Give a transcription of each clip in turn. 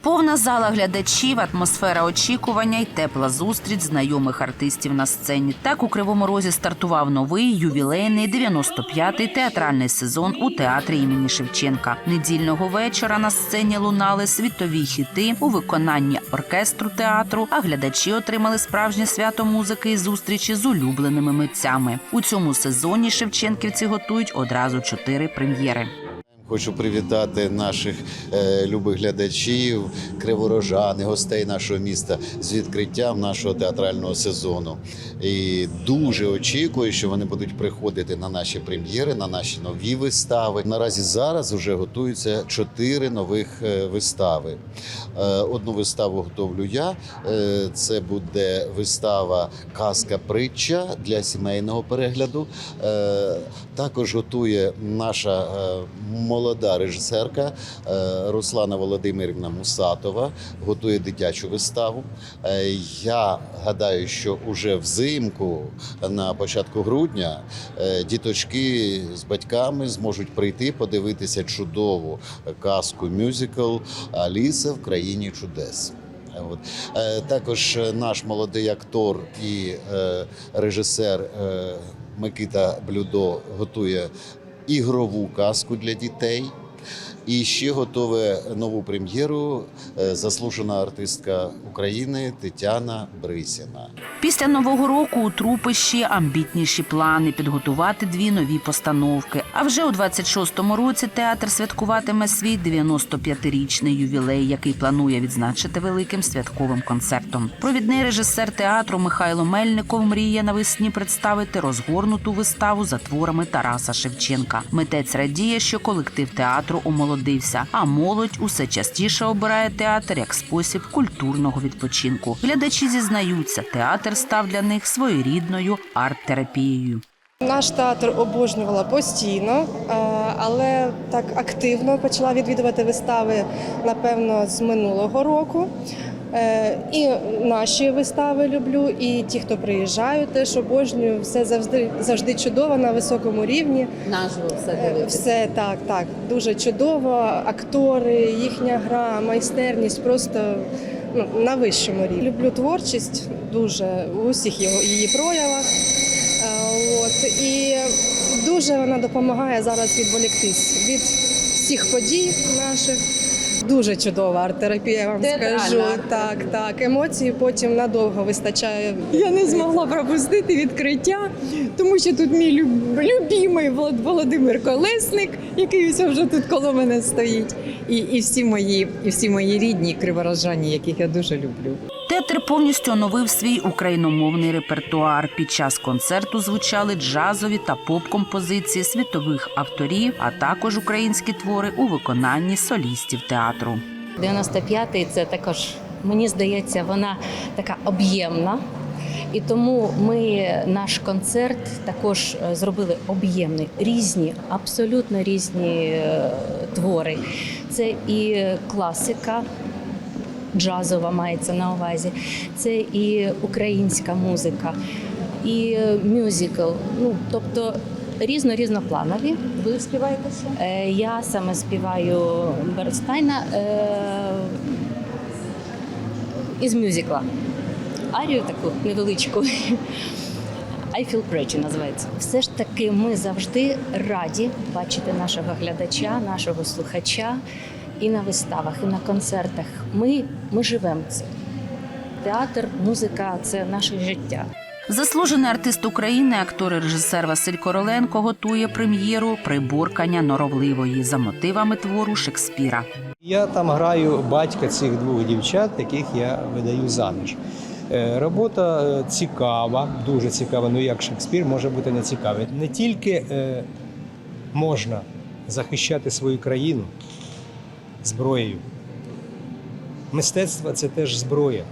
Повна зала глядачів, атмосфера очікування й тепла зустріч знайомих артистів на сцені. Так у Кривому Розі стартував новий ювілейний 95-й театральний сезон у театрі імені Шевченка. Недільного вечора на сцені лунали світові хіти у виконанні оркестру театру, а глядачі отримали справжнє свято музики і зустрічі з улюбленими митцями. У цьому сезоні шевченківці готують одразу чотири прем'єри. Хочу привітати наших е, любих глядачів, криворожан і гостей нашого міста з відкриттям нашого театрального сезону. І дуже очікую, що вони будуть приходити на наші прем'єри, на наші нові вистави. Наразі зараз вже готуються чотири нових е, вистави. Е, одну виставу готовлю я. Е, це буде вистава Казка притча для сімейного перегляду. Е, також готує наша е, молода режисерка е, Руслана Володимирівна Мусатова, готує дитячу виставу. Е, Я гадаю, що уже взимку, на початку грудня, е, діточки з батьками зможуть прийти подивитися чудову казку мюзикл Аліса в країні чудес. От. Також наш молодий актор і режисер Микита Блюдо готує ігрову казку для дітей. І ще готове нову прем'єру е, заслужена артистка України Тетяна Брисіна. Після нового року у трупищі амбітніші плани підготувати дві нові постановки. А вже у 26-му році театр святкуватиме свій 95-річний ювілей, який планує відзначити великим святковим концертом. Провідний режисер театру Михайло Мельников мріє навесні представити розгорнуту виставу за творами Тараса Шевченка. Митець радіє, що колектив театру омолодився, а молодь усе частіше обирає театр як спосіб культурного відпочинку. Глядачі зізнаються, театр став для них своєрідною арт-терапією. Наш театр обожнювала постійно, е, але так активно почала відвідувати вистави, напевно, з минулого року. Е, І наші вистави люблю, і ті, хто приїжджають, теж обожнюю. Все завжди завжди чудово на високому рівні. Наживо все Е, дивитися. Все так, так, дуже чудово. Актори, їхня гра, майстерність просто ну, на вищому рівні. Люблю творчість дуже у усіх його її проявах. Е, От і дуже вона допомагає зараз відволіктись від всіх подій наших. Дуже чудова арт-терапія, я вам Театральна скажу. Так, так. Емоції потім надовго вистачає. Я не змогла пропустити відкриття, тому що тут мій люб- любімий Влад- Володимир Колесник, який ось вже тут коло мене стоїть, і, і всі мої, і всі мої рідні криворожані, яких я дуже люблю. Театр повністю оновив свій україномовний репертуар. Під час концерту звучали джазові та поп-композиції світових авторів, а також українські твори у виконанні солістів театру. 95-й це також, мені здається, вона така об'ємна. І тому ми наш концерт також е, зробили об'ємний, різні, абсолютно різні е, твори. Це і класика, джазова мається на увазі, це і українська музика, і мюзикл. Ну, тобто різно різнопланові. Ви співаєте що? Е, я саме співаю Бернстайна е, із мюзикла. Арію таку невеличку. I feel pretty називається. Все ж таки, ми завжди раді бачити нашого глядача, нашого слухача і на виставах, і на концертах. Ми, ми живемо це. Театр, музика це наше життя. Заслужений артист України, актор і режисер Василь Короленко готує прем'єру приборкання норовливої за мотивами твору Шекспіра. Я там граю батька цих двох дівчат, яких я видаю заміж. Е, Робота е, цікава, дуже цікава. Ну як Шекспір може бути не цікавий. Не тільки е, можна захищати свою країну зброєю. Мистецтво це теж зброя,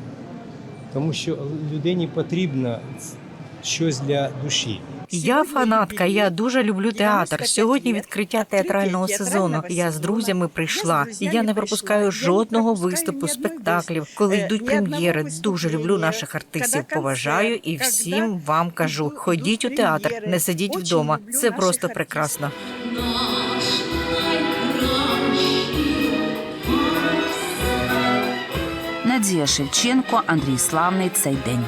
тому що людині потрібно щось для душі. Я фанатка. Я дуже люблю театр. Сьогодні відкриття театрального сезону. Я з друзями прийшла. Я не пропускаю жодного виступу, спектаклів, коли йдуть прем'єри. Дуже люблю наших артистів. Поважаю і всім вам кажу: ходіть у театр, не сидіть вдома. Це просто прекрасно. Надія Шевченко, Андрій Славний цей день.